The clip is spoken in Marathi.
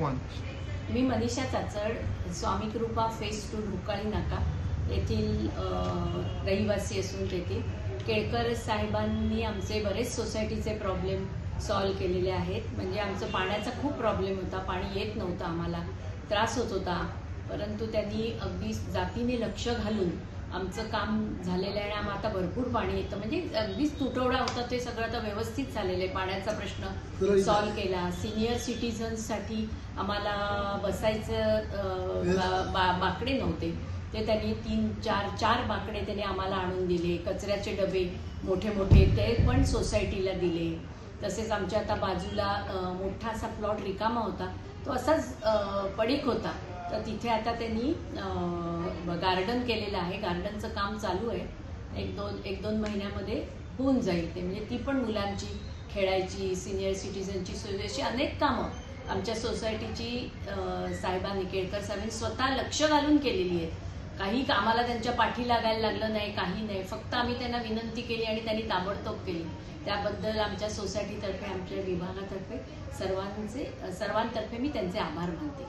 मी मनीषा चाचड स्वामी कृपा फेस टू ढोकाळी नाका येथील रहिवासी असून तेथील केळकर साहेबांनी आमचे बरेच सोसायटीचे प्रॉब्लेम सॉल्व केलेले आहेत. म्हणजे आमचं पाण्याचा खूप प्रॉब्लेम होता पाणी येत नव्हतं आम्हाला. त्रास होत होता. परंतु त्यांनी अगदी जातीने लक्ष घालून आमचं काम झालेलं आहे आणि आम्हाला आता भरपूर पाणी येतं. म्हणजे अगदीच तुटवडा होता ते सगळं आता व्यवस्थित झालेलं आहे. पाण्याचा प्रश्न सॉल्व केला. सिनियर सिटीजन्ससाठी आम्हाला बसायचं बा- बाकडे नव्हते. ते त्यांनी तीन चार चार बाकडे त्यांनी आम्हाला आणून दिले. कचऱ्याचे डबे मोठे मोठे ते पण सोसायटीला दिले. तसेच आमच्या आता बाजूला मोठा असा प्लॉट रिकामा होता. तो असाच पडीक होता. तर तिथे आता त्यांनी गार्डन केलेलं आहे. गार्डनचं काम चालू आहे. एक दोन एक दोन महिन्यामध्ये होऊन जाईल ते. म्हणजे ती पण मुलांची खेळायची सिनियर सिटीजनची सोय अशी अनेक कामं आमच्या सोसायटीची साहेबा साहेबांनी साहेबांनी स्वतः लक्ष घालून केलेली आहेत. काही कामाला त्यांच्या पाठी लागायला लागलं नाही काही नाही. फक्त आम्ही त्यांना विनंती केली आणि त्यांनी ताबडतोब केली. त्याबद्दल आमच्या सोसायटीतर्फे आमच्या विभागातर्फे सर्वांचे सर्वांतर्फे मी त्यांचे आभार मानते.